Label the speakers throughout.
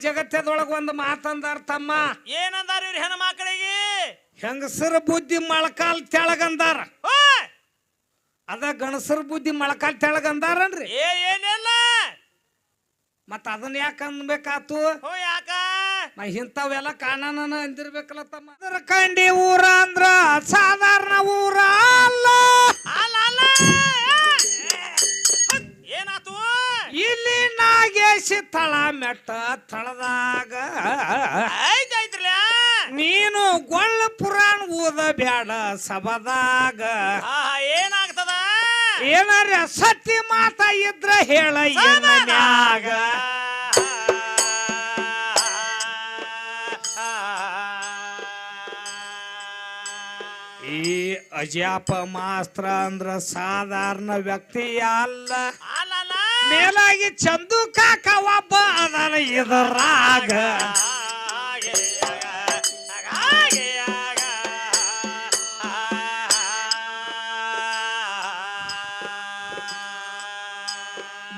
Speaker 1: ಜಗತ್ತದೊಳಗ ಒಂದು ಮಾತಂದಾರ ತಮ್ಮ.
Speaker 2: ಏನಂದಾರ ಇವ್ರ ಹೆಣ್ಣು ಮಕ್ಕಳಿಗೆ
Speaker 1: ಹೆಂಗಸರ ಬುದ್ಧಿ ಮೊಳಕಾಲ್ ತೆಳಗಂದಾರ! ಅದ ಗಣಸರ ಬುದ್ಧಿ ಮೊಳಕಾಲ್ ತೆಳಗಂದಾರನ್ರಿ.
Speaker 2: ಏ ಏನಿಲ್ಲ.
Speaker 1: ಮತ್ತ ಅದನ್ನ ಯಾಕೆ ಅನ್ಬೇಕಾತು?
Speaker 2: ಓ ಯಾಕ?
Speaker 1: ಇಂಥವೆಲ್ಲ ಕಾಣನ ಅಂದಿರ್ಬೇಕಲ್ಲ ತಮ್ಮ. ಅದರ ಕಂಡಿ ಊರ ಅಂದ್ರ ಸಾಧಾರಣ ಊರ ಅಲ್ಲ.
Speaker 2: ಅಲ್ಲ ಅಲ್ಲ.
Speaker 1: ನಾಗೇಶಿ ತಳ ಮೆಟ್ಟ ತಳದಾಗ. ನೀನು ಗೊಳ್ಳ ಪುರಾಣ ಓದ ಬ್ಯಾಡ ಸಬದಾಗ
Speaker 2: ಆಹಾ ಏನಾಗ್ತದ?
Speaker 1: ಏನಾರ ಸತ್ಯ ಮಾತ ಇದ್ರ ಹೇಳ ಏನಾಗ ಈ ಅಜ್ಯಾಪ ಮಾಸ್ತ್ರ ಅಂದ್ರ ಸಾಧಾರಣ ವ್ಯಕ್ತಿ ಅಲ್ಲ.
Speaker 2: ಅಲ್ಲಲ್ಲ.
Speaker 1: ಮೇಲಾಗಿ ಚಂದು ಕಾಕ ಒಬ್ಬ ಅದನ ಇದರಾಗ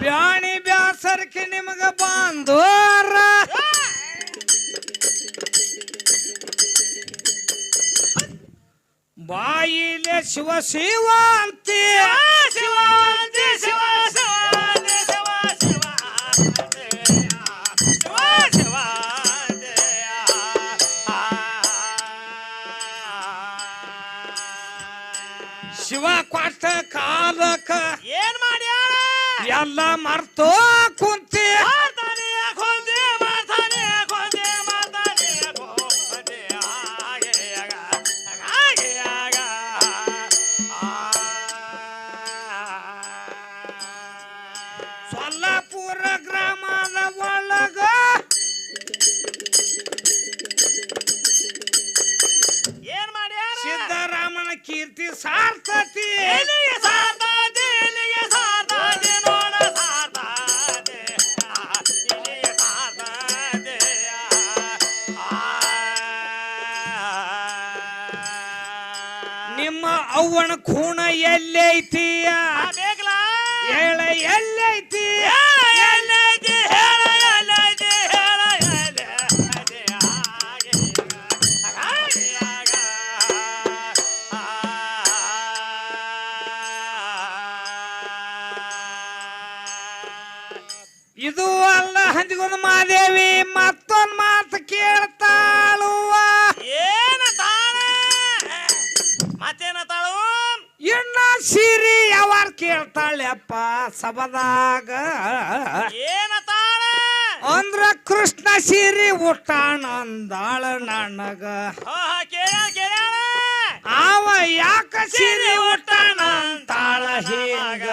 Speaker 1: ಬ್ಯಾಣಿ ಬ್ಯಾಸರ್ಕಿ ನಿಮಗ ಬಂದೋರ. ಬಾಯಿಲೆ ಶಿವ ಶಿವ ಅಂತೀ ಶಿವ. ಕೊಟ್ಟ ಕಾಲಕ್ಕ
Speaker 2: ಏನ್ ಮಾಡ್ಯಾರ
Speaker 1: ಎಲ್ಲ ಮರ್ತೋ ಕುಂತಿ ನಿಮ್ಮ ಅವ್ವನ ಖೂಣ ಎಲ್ಲೈತಿಯ? ಹೇಳ
Speaker 2: ಎಲ್ಲೈತೀಯ?
Speaker 1: ಇದು ಅಲ್ಲ ಹಂದಿಗೊಂದು ಮಾದೇವಿ ಮತ್ತೊಂದು ಮಾತು ಕೇಳ್ತಾಳುವ
Speaker 2: ಏನ ತಾಳ ಮತ್ತೇನ ತಾಳು
Speaker 1: ಇನ್ನ ಸಿರಿ ಯಾವಾರ ಕೇಳ್ತಾಳೆಪ್ಪ ಸಬದಾಗ
Speaker 2: ಏನ ತಾಳ
Speaker 1: ಅಂದ್ರ ಕೃಷ್ಣ ಸಿರಿ ಊಟಾಣ ಅಂದಾಳ ನನಗ. ಅವ ಯಾಕ ಸಿರಿ ಊಟಾಣ ಅಂತಾಳ ಹೀಗ.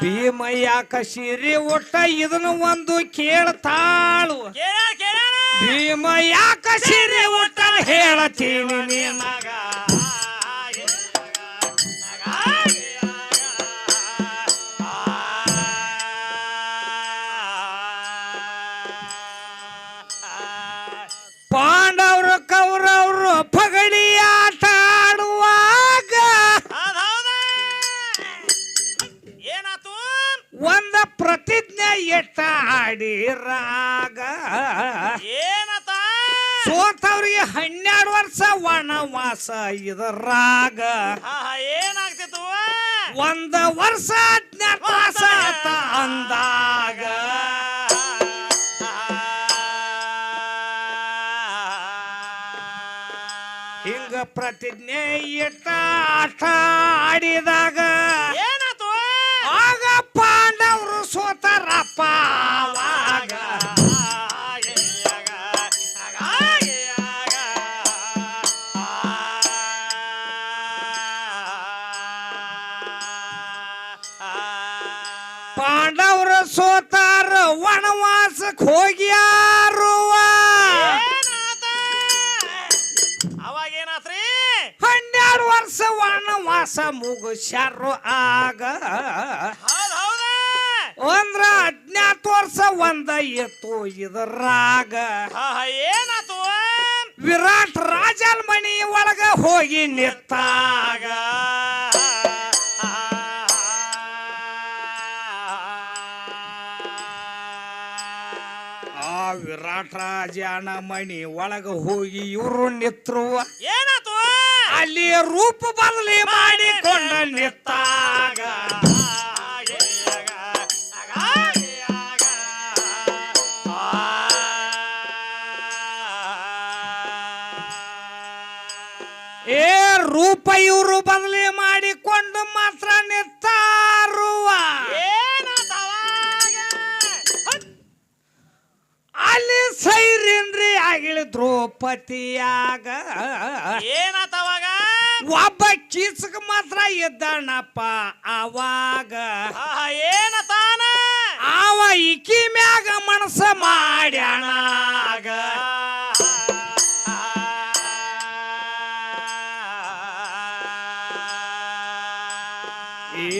Speaker 1: ಭೀಮಯ್ಯ ಯಾಕ ಒಟ್ಟ ಇದನ್ನು ಒಂದು ಕೇಳ್ತಾಳು.
Speaker 2: ಕೇಳ ಕೇಳ
Speaker 1: ಭೀಮ ಯಾಕ ಸಿರಿ ಊಟ ಹೇಳತೀನಿ ನಿನಗ ವನವಾಸ ಇದರಾಗ
Speaker 2: ಏನಾಗ್ತಿತ್ತು?
Speaker 1: ಒಂದ ವರ್ಷ ಜ್ಞಾಪಾಸ ಅಂದಾಗ. ಹಿಂಗ ಪ್ರತಿಜ್ಞೆ ಇಟ್ಟ ಆಟ ಆಡಿದಾಗ
Speaker 2: ಏನಾಯ್ತು?
Speaker 1: ಆಗ ಪಾಂಡವರು ಸೋತರಪ್ಪ ವನವಾಸಕ್ಕೆ ಹೋಗ್ಯಾರುವ
Speaker 2: ಅವಾಗ ಏನಾತ್ರಿ
Speaker 1: ಹನ್ನೆರಡು ವರ್ಷ ವನವಾಸ ಮುಗಿಸ್ಯಾರು ಆಗ. ಅಂದ್ರ ಹದಿನಾಲ್ಕು ವರ್ಷ ಒಂದ ಎತ್ತು ಇದರಾಗ.
Speaker 2: ಏನಾತು?
Speaker 1: ವಿರಾಟ್ ರಾಜನ ಮನಿ ಒಳಗ ಹೋಗಿ ನಿತ್ತಾಗ ವಿರಾಟ್ ರಾಜನ ಮಣಿ ಒಳಗ ಹೋಗಿ ಇವರು ನಿತ್ರುವ.
Speaker 2: ಏನಾತು?
Speaker 1: ಅಲ್ಲಿ ರೂಪ ಬದಲಿ ಮಾಡಿಕೊಂಡ ನಿತ್ತಾಗ. ದ್ರೌಪದಿಯಾಗ
Speaker 2: ಏನತವಾಗ
Speaker 1: ಒಬ್ಬ ಕೀಚಕ ಮಾತ್ರ ಇದ್ದಣ್ಣಪ್ಪ ಅವಾಗ
Speaker 2: ಏನತಾನ
Speaker 1: ಅವ ಇಕಿ ಮ್ಯಾಗ ಮನಸ್ಸ ಮಾಡ್ಯಾಣ.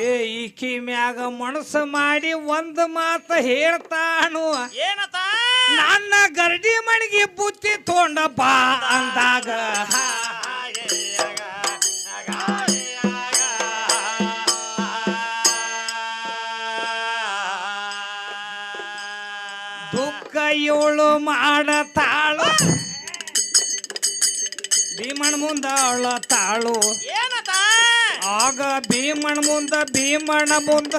Speaker 1: ಏ ಇಕಿ ಮ್ಯಾಗ ಮನಸ್ಸು ಮಾಡಿ ಒಂದು ಮಾತು ಹೇಳ್ತಾನು.
Speaker 2: ಏನತ
Speaker 1: ನನ್ನ ಗರ್ಡಿ ಮಣಿಗೆ ಬುತ್ತಿ ತೊಂಡಪ್ಪ ಅಂದಾಗ. ದುಃಖ ಇವಳು ಮಾಡತಾಳು. ಭೀಮಣ್ಣ ಮುಂದ ಅಳತಾಳು.
Speaker 2: ತಾಳು
Speaker 1: ಆಗ ಭೀಮಣ್ಣ ಮುಂದ ಭೀಮಣ್ಣ ಮುಂದ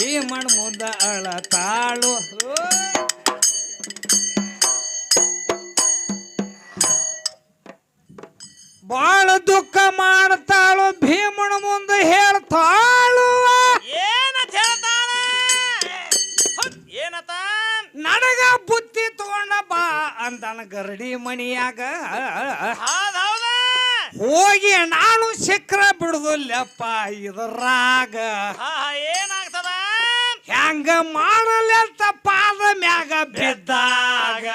Speaker 1: ಭೀಮಣ ಅಳ ತಾಳು. ಬಾಳ ದುಃಖ ಮಾಡ್ತಾಳು ಭೀಮಣ ಮುಂದೆ ಹೇಳ್ತಾಳು.
Speaker 2: ಏನಂತ ಹೇಳ್ತಾಳ? ಏನತ?
Speaker 1: ನನಗ ಬುತ್ತಿ ತಗೊಂಡ ಬಾ ಅಂದನ ಗರಡಿ ಮಣಿಯಾಗ. ಹೋಗಿ ನಾನು ಶಿಖರ ಬಿಡುದಿಲ್ಲಪ್ಪ ಇದರಾಗ.
Speaker 2: ಏನ
Speaker 1: ಹೆಂಗ ಮಾಡಲೆಂತ ಪಾದ ಮ್ಯಾಗ ಬಿದ್ದಾಗ.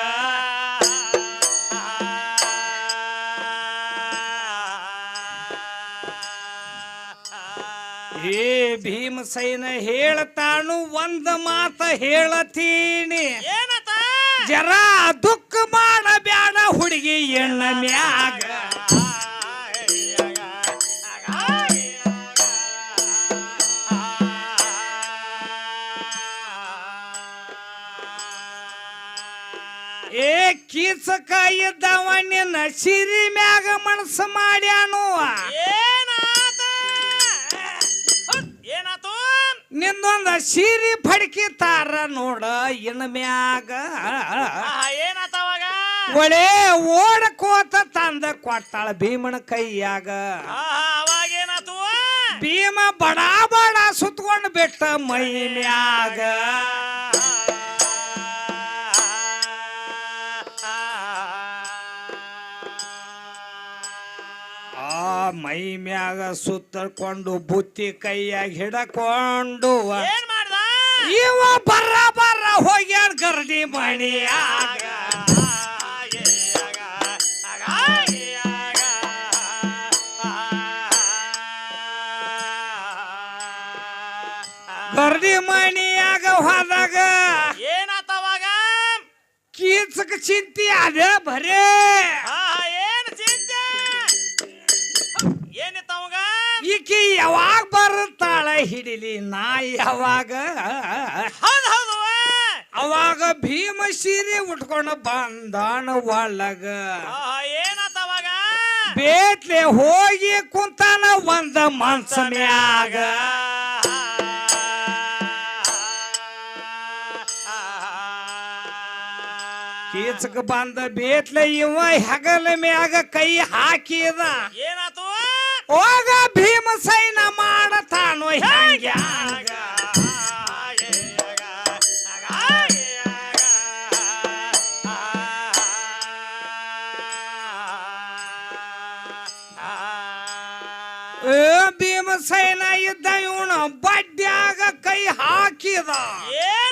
Speaker 1: ಏ ಭೀಮಸೈನ ಹೇಳ್ತಾನು ಒಂದ ಮಾತ ಹೇಳತೀನಿ.
Speaker 2: ಜರಾ
Speaker 1: ಜರ ದುಃಖ ಮಾಡಬ್ಯಾಡ ಹುಡುಗಿ ಎಣ್ಣ ಮ್ಯಾಗ. ಏ ಕೀಚಕಾಯಿ ದವಣ್ಣಿನ ಸಿರಿ ಮ್ಯಾಗ ಮನಸ್ಸು ಮಾಡ್ಯಾನು?
Speaker 2: ಏನಾತ? ಏನಾತು?
Speaker 1: ನಿಂದೊಂದ ಸಿರಿ ಫಡ್ಕಿ ತಾರ ನೋಡ ಇನ್ ಮ್ಯಾಗ.
Speaker 2: ಏನಾತ ಅವಾಗ?
Speaker 1: ಒಳೆ ಓಡಕೋತ ತಂದ ಕೊಟ್ಟಾಳ ಭೀಮನ ಕೈಯಾಗ.
Speaker 2: ಆಹಾ, ಅವಾಗ ಏನಾತು?
Speaker 1: ಭೀಮ ಬಡಾ ಬಡ ಸುತ್ಕೊಂಡು ಬಿಟ್ಟ ಮೈ ಮ್ಯಾಗ. ಮೈ ಮ್ಯಾಗ ಸುತ್ತಕೊಂಡು ಬುತ್ತಿ ಕೈಯಾಗ ಹಿಡಕೊಂಡು
Speaker 2: ಏನ್ ಮಾಡ್ದ?
Speaker 1: ಇವ ಬರ್ರ ಬರ್ರ ಹೋಗ್ಯಾರ ಗರಡಿ ಮಣಿಯಾಗ ಗರ್ಡಿ ಮಣಿಯಾಗ ಹೋದಾಗ
Speaker 2: ಏನಾತವಾಗ
Speaker 1: ಕೀಚಕ ಚಿಂತಿ ಅದೇ ಬರೇ. ಈಕಿ ಯಾವಾಗ ಬರುತ್ತಾಳ ಹಿಡಿಲಿ ನಾ ಯಾವಾಗ?
Speaker 2: ಹೌದು ಹೌದು
Speaker 1: ಅವಾಗ ಭೀಮ ಸೀರೆ ಉಟ್ಕೊಂಡು ಬಂದಾನ ಒಳಗ.
Speaker 2: ಏನಾತ ಅವಾಗ?
Speaker 1: ಬೇಟ್ಲೆ ಹೋಗಿ ಕುಂತಾನ ಒಂದ ಮನ್ಸ ಮ್ಯಾಗ. ಕೀಚಕ ಬಂದ ಬೇಟ್ಲೆ ಇವ ಹೆಗಲ ಮ್ಯಾಗ ಕೈ ಹಾಕಿದ.
Speaker 2: ಏನಾತು?
Speaker 1: ಹೋಗ ಭೀಮಸೈನ ಮಾಡತಾನು ಏ ಭೀಮಸೇನ ಇದ್ದ ಇವನು ಬಡ್ಡ್ಯಾಗ ಕೈ ಹಾಕಿದ
Speaker 2: ಏನ್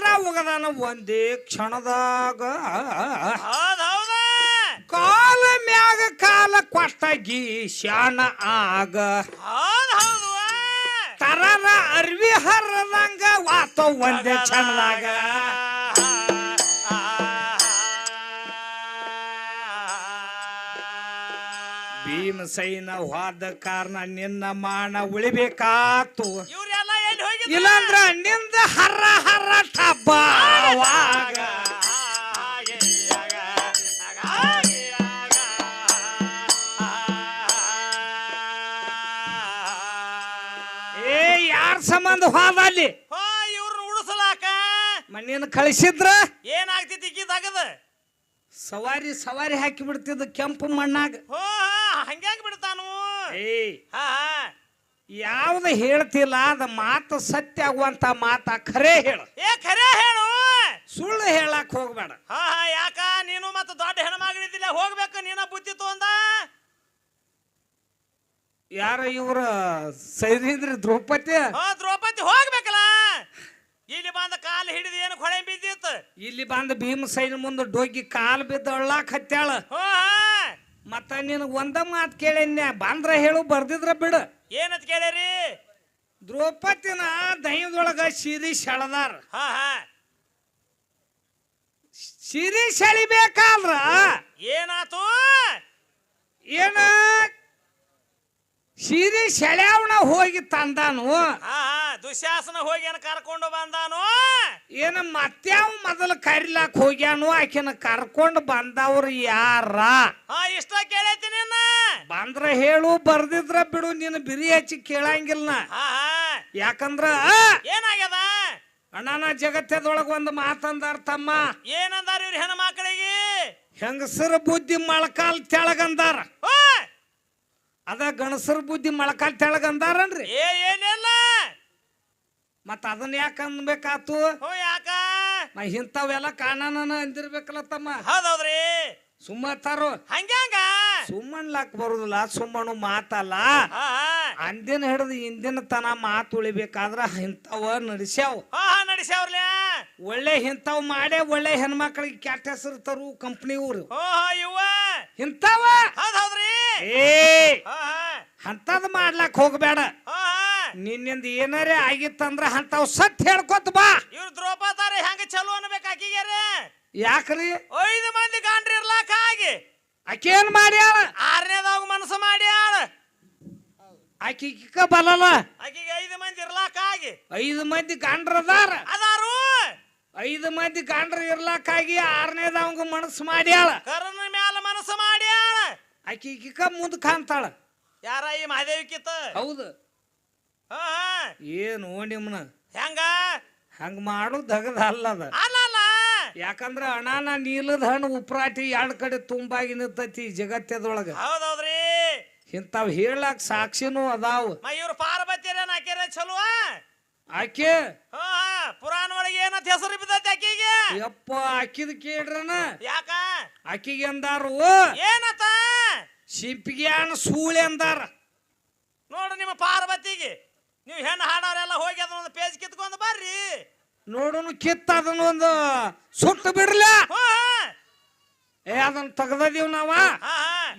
Speaker 1: ಮಾತ್ರ ಹೋಗದಾನ ಒಂದೇ ಕ್ಷಣದಾಗ.
Speaker 2: ಹೌದ್ ಹೌದ
Speaker 1: ಕಾಲ ಮ್ಯಾಗ ಕಾಲ ಕೊಟ್ಟ ಶಾಣ ಆಗ.
Speaker 2: ಹೌದ್ ಹೌದು
Speaker 1: ತರನ ಅರ್ವಿ ಹರದಂಗ ವಾತ ಒಂದೇ ಕ್ಷಣದಾಗ. ಭೀಮಸೈನ ಹೋದ ಕಾರಣ ನಿನ್ನ ಮಾಣ ಉಳಿಬೇಕಾತು. ಇಲ್ಲಾಂದ್ರ ನಿಂದ ಹರ ಹರ ಟಬ್ಬ ಏ ಯಾರ ಸಂಬಂಧ ಹೋದ ಅಲ್ಲಿ?
Speaker 2: ಇವ್ರನ್ನ ಉಡಿಸಲಾಕ
Speaker 1: ಮಣ್ಣಿನ ಕಳಿಸಿದ್ರ?
Speaker 2: ಏನಾಗ್ತೈತಿ ಇಕ್ಕಿದಾಗದ
Speaker 1: ಸವಾರಿ ಸವಾರಿ ಹಾಕಿ ಬಿಡ್ತಿದ್ದ ಕೆಂಪು ಮಣ್ಣಾಗ.
Speaker 2: ಹೋ ಹಂಗ್ಯಾಂಗ ಬಿಡ್ತಾನು?
Speaker 1: ಏ
Speaker 2: ಹಾ.
Speaker 1: ಯಾವ್ದು ಹೇಳ್ತಿಲ್ಲ ಅದ ಮಾತು ಸತ್ಯ ಆಗುವಂತ ಮಾತ ಖರೇ ಹೇಳು.
Speaker 2: ಏ ಖರೆ ಹೇಳು.
Speaker 1: ಸುಳ್ಳು ಹೇಳಕ್ ಹೋಗ್ಬೇಡ.
Speaker 2: ಹಾ ಹಾ ಯಾಕ? ನೀನು ಮತ್ತೆ ದೊಡ್ಡ ಹೆಣ್ಮಗಳಿದ್ದಿಲ್ಲ ಹೋಗ್ಬೇಕು ನೀನ ಬುದ್ಧಿ ತೊಂದ
Speaker 1: ಯಾರ ಇವ್ರ? ಸೈನಿದ್ರಿ ದ್ರೌಪದಿ?
Speaker 2: ಹಾ ದ್ರೌಪದಿ ಹೋಗ್ಬೇಕಲ್ಲ. ಇಲ್ಲಿ ಬಂದ ಕಾಲು ಹಿಡಿದು ಏನು ಕೊಳೆ ಬಿದ್ದಿತ್ತು?
Speaker 1: ಇಲ್ಲಿ ಬಂದ ಭೀಮ ಸೈನ್ ಮುಂದೆ ಡೋಗಿ ಕಾಲ್ ಬಿದ್ದ ಅಳ್ಳಾಕ್ ಹತ್ಯಾಳ.
Speaker 2: ಹೋ ಹಾ.
Speaker 1: ಮತ್ತ ನಿನ್ ಒಂದ ಮಾತು ಕೇಳಿನ್ಯಾ? ಬಂದ್ರ ಹೇಳು ಬರ್ದಿದ್ರ ಬಿಡ.
Speaker 2: ಏನಂತ ಕೇಳ್ಯಾರಿ?
Speaker 1: ದ್ರೌಪದಿನ ದೈವದೊಳಗ ಸಿರಿ ಸೆಳದಾರ.
Speaker 2: ಹಾ ಹಾ.
Speaker 1: ಸಿರಿ ಸೆಳಿಬೇಕಾದ್ರ
Speaker 2: ಏನಾತು?
Speaker 1: ಏನ ಸಿರಿ ಸೆಳ್ಯಾವಣ ಹೋಗಿ ತಂದಾನು.
Speaker 2: ದುಶಾಸನ ದುಶ್ಯಾಸನ ಹೋಗಿ ಏನ್ ಕರ್ಕೊಂಡು ಬಂದಾನು?
Speaker 1: ಏನ ಮತ್ಯಾವ ಮೊದಲು ಕರಿಲಾಕ್ ಹೋಗ್ಯಾನು ಆಕಿನ ಕರ್ಕೊಂಡು ಬಂದವ್ರು ಯಾರ?
Speaker 2: ಹಾ ಇಷ್ಟ ಕೇಳೈತಿ ನಿನ್ನ?
Speaker 1: ಬಂದ್ರ ಹೇಳು ಬರ್ದಿದ್ರ ಬಿಡು ನಿನ್ನ ಬಿರಿ ಹಚ್ಚಿ ಕೇಳಂಗಿಲ್ಲ ನಾ.
Speaker 2: ಹಾ ಹಾ.
Speaker 1: ಯಾಕಂದ್ರ
Speaker 2: ಏನಾಗ್ಯದ?
Speaker 1: ಅಣ್ಣನ ಜಗತ್ತದೊಳಗ ಒಂದು ಮಾತಂದಾರ ತಮ್ಮ.
Speaker 2: ಏನಂದಾರ ಇವ್ರ ಹೆಣ್ಣು ಮಕ್ಕಳಿಗೆ
Speaker 1: ಹೆಂಗಸರ ಬುದ್ಧಿ ಮೊಳಕಾಲ್ ತೆಳಗಂದಾರ.
Speaker 2: ಓ
Speaker 1: ಅದ ಗಣಸರ ಬುದ್ಧಿ ಮೊಳಕಾಲ್ ತೆಳಗಂದಾರನ್ರಿ
Speaker 2: ಏ ಏನಿಲ್ಲ.
Speaker 1: ಮತ್ತ ಅದನ್ನ ಯಾಕೆ ಅನ್ಬೇಕಾತು?
Speaker 2: ಹೋ ಯಾಕ?
Speaker 1: ಇಂಥವೆಲ್ಲ ಕಾಣನ ಅಂದಿರ್ಬೇಕಲ್ಲ ತಮ್ಮ.
Speaker 2: ಹೌದೌದ್ರಿ.
Speaker 1: ಸುಮ್ಮತ್ತಾರು
Speaker 2: ಹಂಗ್ಯಾಂಗ?
Speaker 1: ಸುಮ್ಮನ್ಲಾಕ್ ಬರುದಿಲ್ಲ ಸುಮ್ಮನು ಮಾತಲ್ಲ.
Speaker 2: ಹಾ ಹಾ.
Speaker 1: ಅಂದಿನ ಹಿಡಿದು ಇಂದಿನ ತನ ಮಾತು ಉಳಿಬೇಕಾದ್ರ ಇಂಥವ ನಡೆಸ್ಯಾವ.
Speaker 2: ಹಾ ನಡೆಸ್ಯಾವ್ರಲ್ಯಾ
Speaker 1: ಒಳ್ಳೆ ಇಂಥವ್ ಮಾಡೇ ಒಳ್ಳೆ ಹೆಣ್ಮಕ್ಳಿಗೆ ಕೆಟ್ಟ ಹೆಸರು ತರು ಕಂಪ್ನಿ ಊರು.
Speaker 2: ಹೋ ಹಾ ಇವ್ವ.
Speaker 1: ಇಂಥವ?
Speaker 2: ಹೌದ್ ಹೌದ್ರಿ
Speaker 1: ಏ ಅಂತದ್ ಮಾಡ್ಲಾಕ್ ಹೋಗ್ಬೇಡ.
Speaker 2: ಹಾ ಹಾ.
Speaker 1: ನಿನ್ನಿಂದ ಏನಾರೇ ಆಗಿತ್ತಂದ್ರ ಅಂತಾವ್ ಸತ್ ಹೇಳ್ಕೊತ ಬಾ.
Speaker 2: ಇವ್ರು ದ್ರೌಪದಾರ ಹೆಂಗ ಚಲೋ ಅನ್ಬೇಕು ಆಕಿಗ್ಯಾರ
Speaker 1: ಯಾಕ್ರಿ?
Speaker 2: ಐದು ಮಂದಿ ಗಾಂಡ್ರಿ ಇರ್ಲಾಕ ಆಗಿ.
Speaker 1: ಆಕೆ ಏನ್ ಮಾಡ್ಯಾಳ?
Speaker 2: ಆರನೇದಾಗ ಮನಸ್ಸು ಮಾಡ್ಯಾಳ.
Speaker 1: ಆಕಿ ಕಿಕ್ಕ ಬಲಲ್ಲ?
Speaker 2: ಆಕಿಗೆ ಐದು ಮಂದಿ ಇರ್ಲಾಕ ಆಗಿ.
Speaker 1: ಐದು ಮಂದಿ ಗಾಂಡ್ರದಾರ
Speaker 2: ಅದಾರು.
Speaker 1: ಐದು ಮಂದಿ ಗಂಡ್ರ ಇರ್ಲಾಕಾಗಿ ಆರನೇದವಂಗ ಮನಸ್ಸು ಮಾಡ್ಯಾಳ.
Speaker 2: ಕರನ ಮ್ಯಾಲ ಮನಸ್ಸು ಮಾಡ್ಯಾಳ.
Speaker 1: ಆಕಿ ಕಿಕ್ಕ ಮುಂದ್ ಕಾಣ್ತಾಳ.
Speaker 2: ಯಾರ ಈ ಮಹಾದೇವಿಕಿತ
Speaker 1: ಹೌದು.
Speaker 2: ಹಾ ಹಾ.
Speaker 1: ಏನು ನಿಮ್ನ?
Speaker 2: ಹೆಂಗ?
Speaker 1: ಹಂಗ ಮಾಡುದ ಹಗದ ಅಲ್ಲದ
Speaker 2: ಅಲ್ಲ ಅಲ್ಲ.
Speaker 1: ಯಾಕಂದ್ರ ಅಣಾನ ನೀಲದ ಹಣ್ಣು ಉಪ್ರಾಟಿ ಎರಡ್ ಕಡೆ ತುಂಬಾಗಿ ನಿಂತೈತಿ ಈ ಜಗತ್ತದೊಳಗ.
Speaker 2: ಹೌದೌದ್ರಿ.
Speaker 1: ಇಂತಾವ್ ಹೇಳಕ್ ಸಾಕ್ಷಿನೂ ಅದಾವ.
Speaker 2: ಮ ಇವ್ರು ಪಾರ್ವತಿಯರ ಹಾಕ್ಯಾರ ಚಲೋ
Speaker 1: ಆಕೆ?
Speaker 2: ಹಾ ಹಾ. ಪುರಾಣ ಒಳಗೆ ಏನಂತ ಹೆಸರು ಬಿದ್ದೈತಿ ಆಕಿಗೆ?
Speaker 1: ಯಪ್ಪ ಆಕಿದ ಕೇಳ್ರನ?
Speaker 2: ಯಾಕ?
Speaker 1: ಆಕಿಗೆ ಅಂದಾರು.
Speaker 2: ಏನತ್ತ
Speaker 1: ಸಿಂಪಿಗೆ ಸೂಳೆ ಅಂದಾರ.
Speaker 2: ನೋಡು ನಿಮ್ಮ ಪಾರ್ವತಿಗೆ. ನೀವು ಹೆಣ್ಣು ಹಾಡೋರೆಲ್ಲ ಹೋಗಿ ಅದನ್ನೊಂದು ಪೇಜ್ ಕಿತ್ಕೊಂಡು ಬರ್ರಿ.
Speaker 1: ನೋಡುನು ಕಿತ್ತ ಅದನ್ನ ಒಂದು ಸುಟ್ಟು ಬಿಡ್ಲ.
Speaker 2: ಹಾ
Speaker 1: ಏ ಅದನ್ನ ತೆಗ್ದದೀವ್ ನಾವ.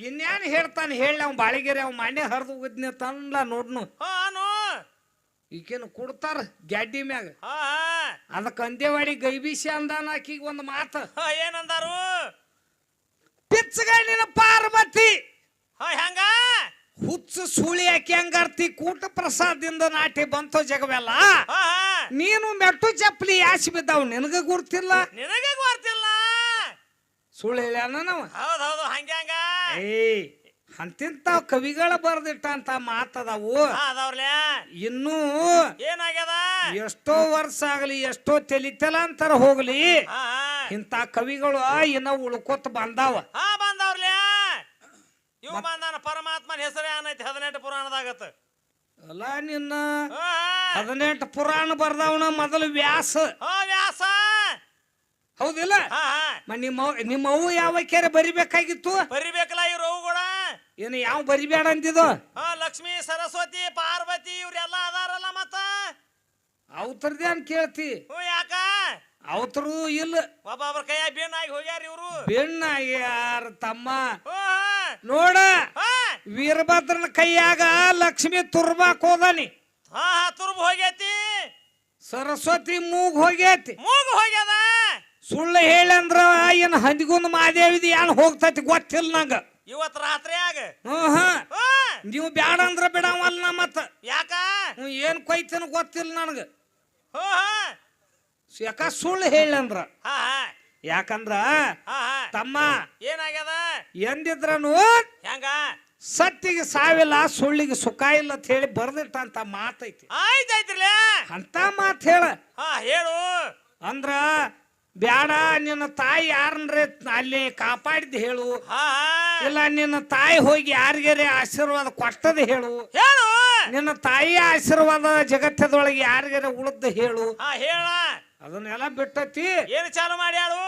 Speaker 1: ಇನ್ಯಾನ್ ಹೇಳ್ತಾನೆ ಹೇಳಿ ಅವ್ ಬಾಳಿಗೆರೆ ಅವ್ ಮಣ್ಣೆ ಹರಿದು ಹೋಗಿದ್ನಿ ತಂದ್ಲ ನೋಡ್ನು. ಈಕೇನು ಕೊಡ್ತಾರ ಗ್ಯಾಡ್ಡಿ ಮ್ಯಾಗ. ಅದಕ್ಕೆ ಅಂದೇವಾಡಿ ಗೈಬೀಸಿ ಅಂದಾನ ಆಕಿಗೆ ಒಂದು ಮಾತು.
Speaker 2: ಏನಂದಾರು?
Speaker 1: ಪಿಚ್ಚಗಣ್ಣಿನ ಪಾರ್ವತಿ.
Speaker 2: ಹೆಂಗ?
Speaker 1: ಹುಚ್ಚು ಸುಳಿ ಹಾಕಿ ಹಂಗಾರ್ತಿ ಕೂಟ ಪ್ರಸಾದದಿಂದ ನಾಟಿ ಬಂತು ಜಗವೆಲ್ಲ. ನೀನು ಮೆಟ್ಟು ಚಪ್ಪಲಿ ಯಾಸಿ ಬಿದ್ದಾವ್ ನಿನಗ ಗುರ್ತಿಲ್ಲ?
Speaker 2: ನಿನಗ ಗೊತ್ತಿಲ್ಲ
Speaker 1: ಸುಳ್ಳು ಹೇಳ್ಯಾನ ನಾವು?
Speaker 2: ಹೌದು ಹೌದು ಹಂಗ
Speaker 1: ಏ ಅಂತಿಂತಾವ್ ಕವಿಗಳ ಬರ್ದಿಟ್ಟ ಅಂತ ಮಾತದವು
Speaker 2: ಹಾ ಅದಾವ್ರಲ್ಯಾ
Speaker 1: ಇನ್ನೂ
Speaker 2: ಏನಾಗ್ಯದ?
Speaker 1: ಎಷ್ಟೋ ವರ್ಷ ಆಗಲಿ ಎಷ್ಟೋ ತೆಲಿತೆಲ ಅಂತಾರ ಹೋಗ್ಲಿ. ಇಂಥ ಕವಿಗಳು ಇನ್ನ ಉಳ್ಕೊತ ಬಂದಾವ.
Speaker 2: ಹಾ ಇವ್ ಬಂದಾನ ಪರಮಾತ್ಮನ ಹೆಸರೇ ಏನೈತಿ ಹದಿನೆಂಟು ಪುರಾಣದಾಗತ್ತ.
Speaker 1: ಅಲ್ಲ ನಿನ್ನ. ಹದಿನೆಂಟು ಪುರಾಣ ಬರ್ದವನ ಮೊದಲು ವ್ಯಾಸ.
Speaker 2: ಹಾ ವ್ಯಾಸ.
Speaker 1: ಹೌದಿಲ್ಲ? ಮ ನಿಮ್ಮ ನಿಮ್ಮ ಅವು ಯಾವ ಕೆರೆ ಬರಿಬೇಕಾಗಿತ್ತು?
Speaker 2: ಬರಿಬೇಕಲ್ಲ ಇವ್ರ ಅವು ಕೂಡ?
Speaker 1: ಏನು ಯಾವ ಬರಿಬೇಡ ಅಂತಿದ್ದು
Speaker 2: ಹಾ ಲಕ್ಷ್ಮಿ ಸರಸ್ವತಿ ಪಾರ್ವತಿ ಇವ್ರೆಲ್ಲ ಅದಾರಲ್ಲ ಮತ್ತ?
Speaker 1: ಅವತ್ರದೇನ್ ಕೇಳ್ತಿ.
Speaker 2: ಹ್ಞೂ ಯಾಕ?
Speaker 1: ಅವತರು ಇಲ್ಲ.
Speaker 2: ಒಬ್ಬೊಬ್ರ ಕೈಯ ಬೆಣ್ಣಾಗಿ ಹೋಗ್ಯಾರ ಇವ್ರು.
Speaker 1: ಬೆಣ್ಣಾಗ್ಯಾರ ಯಾರ ತಮ್ಮ.
Speaker 2: ಹ್ಞೂ.
Speaker 1: ನೋಡ ವೀರಭದ್ರನ ಕೈಯಾಗ ಲಕ್ಷ್ಮಿ ತುರ್ಬಾಕ್ ಹೋದಾನಿ.
Speaker 2: ಹಾ ಹಾ ತುರ್ಬ್ ಹೋಗೈತಿ.
Speaker 1: ಸರಸ್ವತಿ ಮೂಗ್ ಹೋಗೈತಿ.
Speaker 2: ಮೂಗ್ ಹೋಗ್ಯದ.
Speaker 1: ಸುಳ್ಳು ಹೇಳಂದ್ರ ಏನ್ ಹಂದಿಗೊಂದು ಮಾದೇವಿದಿ ಏನ್ ಹೋಗ್ತೈತಿ ಗೊತ್ತಿಲ್ಲ ನಂಗ.
Speaker 2: ಇವತ್ ರಾತ್ರಿಯಾಗ
Speaker 1: ಹ್ಮ್ ನೀವು ಬ್ಯಾಡ ಅಂದ್ರ ಬಿಡವಲ್ಲ ಮತ್ತ.
Speaker 2: ಯಾಕ?
Speaker 1: ಏನ್ ಕೊಯ್ತೇನ ಗೊತ್ತಿಲ್ಲ ನನಗ. ಯಾಕ ಸುಳ್ಳು ಹೇಳಂದ್ರ?
Speaker 2: ಆ ಹಾ.
Speaker 1: ಯಾಕಂದ್ರ ತಮ್ಮ
Speaker 2: ಏನಾಗ್ಯದ?
Speaker 1: ಎಂದಿದ್ರನು
Speaker 2: ಹೆಂಗ?
Speaker 1: ಸತ್ತಿಗೆ ಸಾವಿಲ್ಲ ಸುಳ್ಳಿಗೆ ಸುಖ ಇಲ್ಲ ಅಂತ ಹೇಳಿ ಬರ್ದಿಟ್ಟಂತ ಮಾತೈತಿ.
Speaker 2: ಆಯ್ತಾಯ್ತಿರ್ಲ.
Speaker 1: ಅಂತ ಮಾತು ಹೇಳ.
Speaker 2: ಹೇಳು.
Speaker 1: ಅಂದ್ರ ಬ್ಯಾಡ ನಿನ್ನ ತಾಯಿ ಯಾರನ್ರೆ ಅಲ್ಲಿ ಕಾಪಾಡಿದ್ ಹೇಳು. ಇಲ್ಲ ನಿನ್ನ ತಾಯಿ ಹೋಗಿ ಯಾರಿಗಾರೆ ಆಶೀರ್ವಾದ ಕೊಟ್ಟದ ಹೇಳು.
Speaker 2: ಹೇಳು.
Speaker 1: ನಿನ್ನ ತಾಯಿ ಆಶೀರ್ವಾದ ಜಗತ್ತದೊಳಗೆ ಯಾರಿಗಾರೆ ಉಳಿದ ಹೇಳು.
Speaker 2: ಹೇಳ.
Speaker 1: ಅದನ್ನೆಲ್ಲ ಬಿಟ್ಟತಿ.
Speaker 2: ಏನು ಚಾಲು ಮಾಡ್ಯಾಳು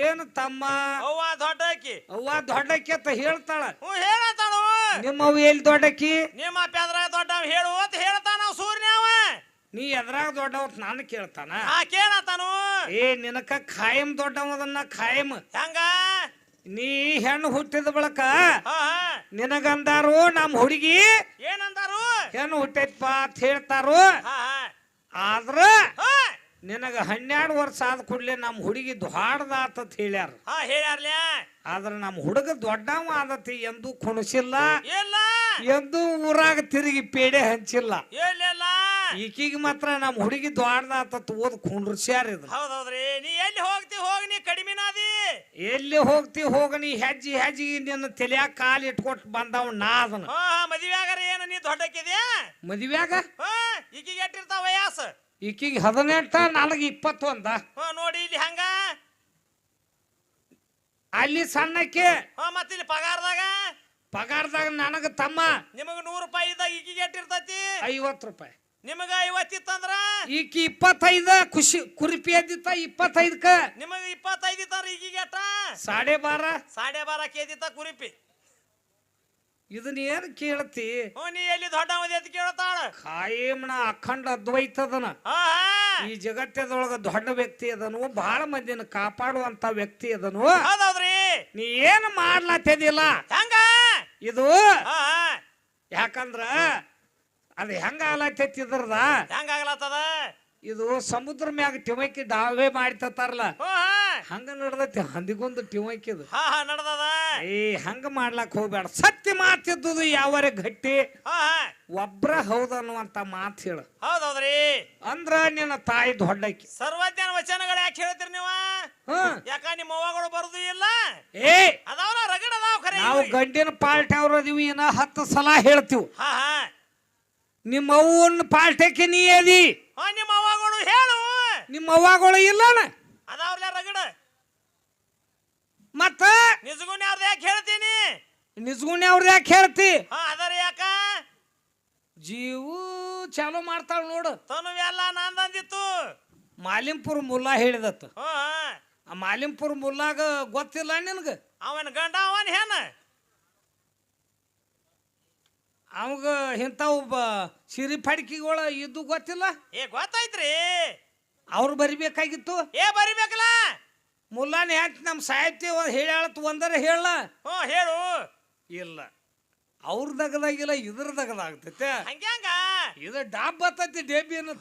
Speaker 1: ಏನು ತಮ್ಮ?
Speaker 2: ಅವ್ವ ದೊಡ್ಡಕ್ಕಿ
Speaker 1: ಅವ್ವ ದೊಡ್ಡಕ್ಕೆತ್ತ ಹೇಳ್ತಾಳ.
Speaker 2: ಹ್ಞೂ ಹೇಳತ್ತಾಳು
Speaker 1: ನಿಮ್ಮ ಅವ್ವ ಎಲ್ಲಿ ದೊಡ್ಡಕ್ಕಿ
Speaker 2: ನಿಮ್ಮ ಪೆದ್ರ ದೊಡ್ಡ ಹೇಳು ಅಂತ ಹೇಳ್ತಾನ ಅವ ಸೂರ್ಯ ಅವ
Speaker 1: ನೀ ಎದ್ರಾಗ ದೊಡ್ಡವತ್ ನಾನು ಕೇಳ್ತಾನ.
Speaker 2: ಆ ಕೇಳತ್ತಾನು
Speaker 1: ಏ ನಿನಕ ಖಾಯಂ ದೊಡ್ಡವದನ್ನ ಖಾಯಂ.
Speaker 2: ಹೆಂಗ?
Speaker 1: ನೀ ಹೆಣ್ಣು ಹುಟ್ಟಿದ ಬಳಕ
Speaker 2: ಹಾ ಹಾ.
Speaker 1: ನಿನಗಂದಾರು ನಮ್ಮ ಹುಡುಗಿ
Speaker 2: ಏನಂದಾರು?
Speaker 1: ಹೆಣ್ಣು ಹುಟ್ಟೈತಪ್ಪ ಅಂತ ಹೇಳ್ತಾರು.
Speaker 2: ಹಾ ಹಾ.
Speaker 1: ಆದ್ರ
Speaker 2: ಹಾ.
Speaker 1: ನಿನಗ ಹನ್ನೆರಡು ವರ್ಷ ಆದ ಕೂಡಲೇ ನಮ್ಮ ಹುಡುಗಿ ದ್ವಾಡ್ದಾತ ಅಂತ ಹೇಳ್ಯಾರ.
Speaker 2: ಹಾ ಹೇಳ್ಯಾರ್ಲ್ಯಾ
Speaker 1: ಆದ್ರೆ ನಮ್ಮ ಹುಡುಗ ದೊಡ್ಡವ ಆದತಿ ಎಂದು ಕುಣಸಿಲ್ಲ.
Speaker 2: ಇಲ್ಲ.
Speaker 1: ಎಂದೂ ಊರಾಗ ತಿರುಗಿ ಪೇಡೆ ಹಂಚಿಲ್ಲ.
Speaker 2: ಎಲ್ಲಿಲ್ಲ
Speaker 1: ಈಕಿಗೆ ಮಾತ್ರ ನಮ್ಮ ಹುಡುಗಿ ದೊಡ್ಡದಾತ ಓದ್ ಕುಂಡ್ರಸ್ಯಾರ ಇದು
Speaker 2: ಹೌದೌದ್ರಿ. ನೀ ಎಲ್ಲಿ ಹೋಗ್ತಿ ಹೋಗಿ ನೀ ಕಡಿಮಿನಾದಿ
Speaker 1: ಎಲ್ಲಿ ಹೋಗ್ತಿ ಹೋಗ ನೀ ಹೆಜ್ಜಿ ಹೆಜ್ಜಿ ನಿನ್ನ ತಲೆಯಾಗ ಕಾಲು ಇಟ್ಕೊಟ್ ಬಂದವ ನಾ ಅದನ್ನ.
Speaker 2: ಹಾ ಮದುವೆಯಾಗರ ಏನು ನೀ ದೊಡ್ಡಕ್ಕಿದ್ಯಾ?
Speaker 1: ಮದುವ್ಯಾಗ?
Speaker 2: ಹಾ ಈಕಿಗೆ ಎಟ್ಟಿರ್ತಾವ ವಯಸ್ಸ?
Speaker 1: ಈಕಿಗೆ ಹದಿನೆಂಟ ನನಗೆ ಇಪ್ಪತ್ತೊಂದ
Speaker 2: ಹಾ ನೋಡಿ ಇಲ್ಲಿ ಹಂಗ.
Speaker 1: ಅಲ್ಲಿ ಸಣ್ಣಕ್ಕೆ
Speaker 2: ಹಾ ಮತ್ತಿಲ್ಲಿ ಪಗಾರದಾಗ?
Speaker 1: ಪಗಾರದಾಗ ನನಗ ತಮ್ಮ
Speaker 2: ನಿಮಗ ನೂರು ರೂಪಾಯಿ ಇದ್ದಾಗ ಈಕಿಗೆ ಎಟ್ಟಿರ್ತೈತಿ
Speaker 1: ಐವತ್ತು ರೂಪಾಯಿ.
Speaker 2: ನಿಮಗ ಐವತ್ತಿತ್ತಂದ್ರ
Speaker 1: ಈಕಿ ಇಪ್ಪತ್ತೈದ ಖುಷಿ ಕುರಿಪಿ ಎದ್ದಿತ್ತ ಇಪ್ಪತ್ತೈದಕ್ಕ.
Speaker 2: ನಿಮಗ ಇಪ್ಪತ್ತೈದು ಇತ್ತಂದ್ರ ಈಕಿಗೆ ಎಟ್ಟ
Speaker 1: ಸಾಡೆ ಬಾರ.
Speaker 2: ಸಾಡೆ ಬಾರ ಕೆಜಿತ್ತ ಕುರಿಪಿ.
Speaker 1: ಇದನ್ನ ಏನ್ ಕೇಳ್ತಿ?
Speaker 2: ನೀ ಎಲ್ಲಿ ದೊಡ್ಡ ಅಂತ ಕೇಳ್ತಾಳ.
Speaker 1: ಕಾಯೇಮನ ಅಖಂಡ ಅದ್ವೈತದನ ಈ ಜಗತ್ತದೊಳಗ ದೊಡ್ಡ ವ್ಯಕ್ತಿ ಅದನು ಬಹಳ ಮಂದಿನ ಕಾಪಾಡುವಂತ ವ್ಯಕ್ತಿ ಅದನು.
Speaker 2: ಹೌದೌದ್ರಿ.
Speaker 1: ನೀ ಏನು ಮಾಡ್ಲತ್ತಿದಿಲ್ಲ
Speaker 2: ಹಂಗ?
Speaker 1: ಇದು ಯಾಕಂದ್ರ ಅದು ಹೆಂಗ ಆಲತ್ತಿದ್ರದ
Speaker 2: ಹೆಂಗಾಗ್ಲತ್ತದ
Speaker 1: ಇದು ಸಮುದ್ರ ಮ್ಯಾಗ ಟಿವೈಕಿ ಡಾವೆ ಮಾಡ್ತಾರಲ್ಲ ಹಂಗ ನಡ್ದೈತಿ ಹಂದಿಗೊಂದು ಟಿಮಕಿದು
Speaker 2: ಹಾ ಹಾ ನಡ್ದದ.
Speaker 1: ಏ ಹಂಗ ಮಾಡ್ಲಾಕ್ ಹೋಗ್ಬೇಡ. ಸತ್ಯ ಮಾತಿದ್ದುದು ಯಾವರೆ ಗಟ್ಟಿ? ಒಬ್ರ ಹೌದನ್ನುವಂತ ಮಾತು ಹೇಳು.
Speaker 2: ಹೌದೌದ್ರಿ.
Speaker 1: ಅಂದ್ರ ನಿನ್ನ ತಾಯಿ ದೊಡ್ಡಕಿ.
Speaker 2: ಸರ್ವಜ್ಞಾನ ವಚನಗಳು ಯಾಕೆ ಹೇಳ್ತೀರಿ ನೀವ? ಯಾಕ ನಿಮ್ಮ ಅವ್ವಗಳು ಬರುದು ಇಲ್ಲ?
Speaker 1: ಏ.
Speaker 2: ಅದಾವ್ರ ರಗಡ ಅದಾವ ಖರೆ
Speaker 1: ನಾವು. ಗಂಡಿನ ಪಾರ್ಟಿ ಅವ್ರ ಅದೀವಿ ಇನ್ನ ಹತ್ತು ಸಲ ಹೇಳ್ತೀವಿ. ಅವ್ವನ್ನು ಪಾರ್ಟಿಗೆ ನೀ ಅದಿ
Speaker 2: ಹಾ ನಿಮ್ಮ ಅವ್ವಗಳು ಹೇಳು.
Speaker 1: ನಿಮ್ಮ ಅವ್ವಗಳು ಇಲ್ಲನ?
Speaker 2: ಅದಾವ್ರಲ್ಲ ರಗಡ.
Speaker 1: ಮತ್ತ?
Speaker 2: ನಿಜಗುಣ ಅವ್ರದ್ದು ಯಾಕೆ ಹೇಳ್ತೀನಿ?
Speaker 1: ನಿಜ್ಗುಣಿ ಅವ್ರ ಯಾಕೆ ಹೇಳ್ತಿ?
Speaker 2: ಹಾ ಅದರ ಯಾಕ?
Speaker 1: ಜೀವು ಚಾಲು ಮಾಡ್ತಾಳ ನೋಡು.
Speaker 2: ತನು ಎಲ್ಲ ನಂದಂದಿತ್ತು
Speaker 1: ಮಾಲಿಂಪುರ ಮುಲ್ಲಾ ಹೇಳಿದತ್ತು.
Speaker 2: ಹಾ.
Speaker 1: ಆ ಮಾಲಿಂಪುರ ಮುಲ್ಲಾಗ ಗೊತ್ತಿಲ್ಲ ನಿನಗ?
Speaker 2: ಅವನ ಗಂಡ ಅವನ್ ಹೆಣ.
Speaker 1: ಅವಾಗ ಇಂಥವು ಒಬ್ಬ ಸಿರಿ ಫಡ್ಕಿಗಳ ಇದ್ದು ಗೊತ್ತಿಲ್ಲ?
Speaker 2: ಏ ಗೊತ್ತಾಯ್ತ್ರಿ.
Speaker 1: ಅವ್ರು ಬರಿಬೇಕಾಗಿತ್ತು?
Speaker 2: ಏ ಬರಿಬೇಕಲ್ಲ.
Speaker 1: ಮುಲ್ಲಾನ ಯಾಕೆ ನಮ್ಮ ಸಾಹಿತ್ಯ ಹೇಳತ್ ಒಂದರೆ ಹೇಳ?
Speaker 2: ಹ್ಞೂ ಹೇಳು.
Speaker 1: ಇಲ್ಲ. ಅವ್ರ ದಗದಾಗಿಲ್ಲ ಇದ್ರ ದಗದಾಗ್ತೈತೆ.
Speaker 2: ಹಂಗ್ಯಾಂಗ?
Speaker 1: ಇದು ಡಾಬ್ ಬರ್ತೈತಿ ಡೇಬಿ ಅನ್ನೋ